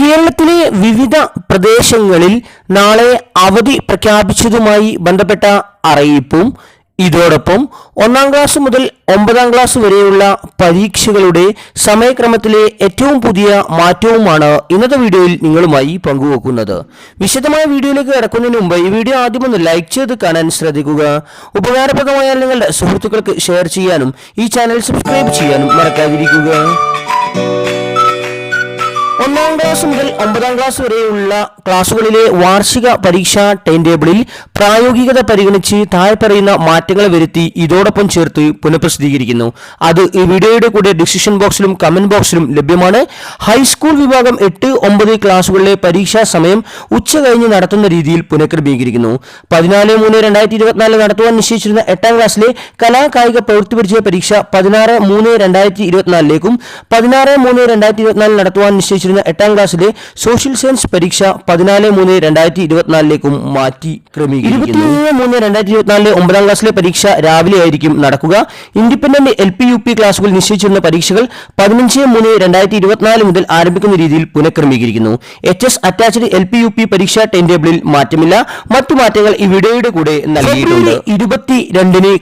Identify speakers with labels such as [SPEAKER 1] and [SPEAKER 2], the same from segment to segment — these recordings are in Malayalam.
[SPEAKER 1] കേരളത്തിലെ വിവിധ പ്രദേശങ്ങളിൽ നാളെ അവധി പ്രഖ്യാപിച്ചതുമായി ബന്ധപ്പെട്ട അറിയിപ്പും ഇതോടൊപ്പം ഒന്നാം ക്ലാസ് മുതൽ ഒമ്പതാം ക്ലാസ് വരെയുള്ള പരീക്ഷകളുടെ സമയക്രമത്തിലെ ഏറ്റവും പുതിയ മാറ്റവുമാണ് ഇന്നത്തെ വീഡിയോയിൽ നിങ്ങളുമായി പങ്കുവെക്കുന്നത്. വിശദമായ വീഡിയോയിലേക്ക് കിടക്കുന്നതിന് മുമ്പ് ഈ വീഡിയോ ആദ്യം ഒന്ന് ലൈക്ക് ചെയ്ത് കാണാൻ ശ്രദ്ധിക്കുക. ഉപകാരപ്രദമായാൽ നിങ്ങളുടെ സുഹൃത്തുക്കൾക്ക് ഷെയർ ചെയ്യാനും ഈ ചാനൽ സബ്സ്ക്രൈബ് ചെയ്യാനും മറക്കാതിരിക്കുക. Angel. ഒമ്പതാം ക്ലാസ് വരെയുള്ള ക്ലാസുകളിലെ വാർഷിക പരീക്ഷാ ടൈം ടേബിളിൽ പ്രായോഗികത പരിഗണിച്ച് താഴെ പറയുന്ന മാറ്റങ്ങൾ വരുത്തി ഇതോടൊപ്പം ചേർത്ത് പുനഃപ്രസിദ്ധീകരിക്കുന്നു. അത് ഈ വീഡിയോയുടെ കൂടെ ഡിസിഷൻ ബോക്സിലും കമന്റ് ബോക്സിലും ലഭ്യമാണ്. ഹൈസ്കൂൾ വിഭാഗം എട്ട് ഒമ്പത് ക്ലാസ്സുകളിലെ പരീക്ഷാ സമയം ഉച്ച കഴിഞ്ഞ് നടത്തുന്ന രീതിയിൽ പുനഃക്രമീകരിക്കുന്നു. പതിനാല് മൂന്ന് രണ്ടായിരത്തി ഇരുപത്തിനാല് നടത്തുവാൻ നിശ്ചയിച്ചിരുന്ന എട്ടാം ക്ലാസ്സിലെ കലാ കായിക പ്രവൃത്തി പരിചയ പരീക്ഷ പതിനാറ് മൂന്ന് രണ്ടായിരത്തി ഇരുപത്തിനാലിലേക്കും പതിനാറ് മൂന്ന് രണ്ടായിരത്തി ഇരുപത്തിനാലിൽ നടത്തുവാൻ നിശ്ചയിച്ചിരുന്ന എട്ടാം ക്ലാസ്സിലെ സോഷ്യൽ സയൻസ് പരീക്ഷ പതിനാല് മൂന്ന് രണ്ടായിരത്തി ഇരുപത്തിനാലിലേക്കും മാറ്റി ക്രമീകരിക്കുന്നു. ഇരുപത്തിമൂന്ന് മൂന്ന് രണ്ടായിരത്തി ഇരുപത്തിനാലിലെ ഒമ്പതാം ക്ലാസ്സിലെ പരീക്ഷ രാവിലെ ആയിരിക്കും നടക്കുക. Independent L P U P ക്ലാസുകൾ നിശ്ചയിച്ചിരുന്ന പരീക്ഷകൾ പതിനഞ്ച് മൂന്ന് രണ്ടായിരത്തി ഇരുപത്തിനാല് മുതൽ ആരംഭിക്കുന്ന രീതിയിൽ പുനഃക്രമീകരിക്കുന്നു. H S attached L P U P പരീക്ഷാ ടൈം ടേബിളിൽ മാറ്റമില്ല. മറ്റു മാറ്റങ്ങൾ ഈ വീഡിയോയുടെ കൂടെ നൽകിയിട്ടുണ്ട്.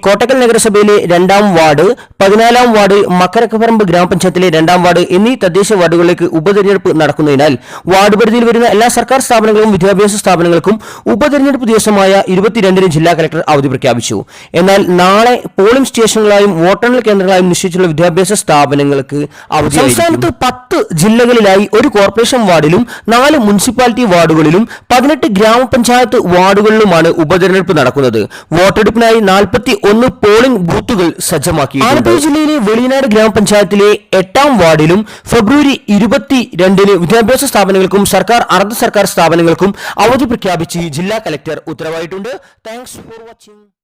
[SPEAKER 1] കോട്ടക്കൽ നഗരസഭയിലെ രണ്ടാം വാർഡ് പതിനാലാം വാർഡ് മക്കരക്കപ്പറമ്പ് ഗ്രാമപഞ്ചായത്തിലെ രണ്ടാം വാർഡ് എന്നീ തദ്ദേശ വാർഡുകളിലേക്ക് ഉപതെരഞ്ഞെടുപ്പ് നടക്കുന്നതിനാൽ വാർഡ് പരിധിയിൽ വരുന്ന എല്ലാ സർക്കാർ സ്ഥാപനങ്ങളും വിദ്യാഭ്യാസ സ്ഥാപനങ്ങൾക്കും ഉപതെരഞ്ഞെടുപ്പ് ദിവസമായ ഇരുപത്തിരണ്ടിന് ജില്ലാ കലക്ടർ അവധി പ്രഖ്യാപിച്ചു. എന്നാൽ നാളെ പോളിംഗ് സ്റ്റേഷനുകളായും വോട്ടെണ്ണൽ കേന്ദ്രങ്ങളായും നിശ്ചയിച്ചുള്ള വിദ്യാഭ്യാസ സ്ഥാപനങ്ങൾക്ക് അവധി സംസ്ഥാനത്ത് പത്ത് ജില്ലകളിലായി ഒരു കോർപ്പറേഷൻ വാർഡിലും നാല് മുനിസിപ്പാലിറ്റി വാർഡുകളിലും പതിനെട്ട് ഗ്രാമപഞ്ചായത്ത് വാർഡുകളിലുമാണ് ഉപതെരഞ്ഞെടുപ്പ് നടക്കുന്നത്. വോട്ടെടുപ്പിനായി നാൽപ്പത്തി ഒന്ന് പോളിംഗ് ബൂത്തുകൾ സജ്ജമാക്കി ആലപ്പുഴ ജില്ലയിലെ വെളിയനാട് ഗ്രാമപഞ്ചായത്തിലെ എട്ടാം വാർഡിലും ഫെബ്രുവരി ഇരുപത്തി രണ്ടിന് വിദ്യാഭ്യാസ സ്ഥാപനങ്ങൾക്കും സർക്കാർ അർദ്ധ സർക്കാർ സ്ഥാപനങ്ങൾക്കും അവധി പ്രഖ്യാപിച്ച് ജില്ലാ കലക്ടർ ഉത്തരവായിട്ടുണ്ട്. Thanks for watching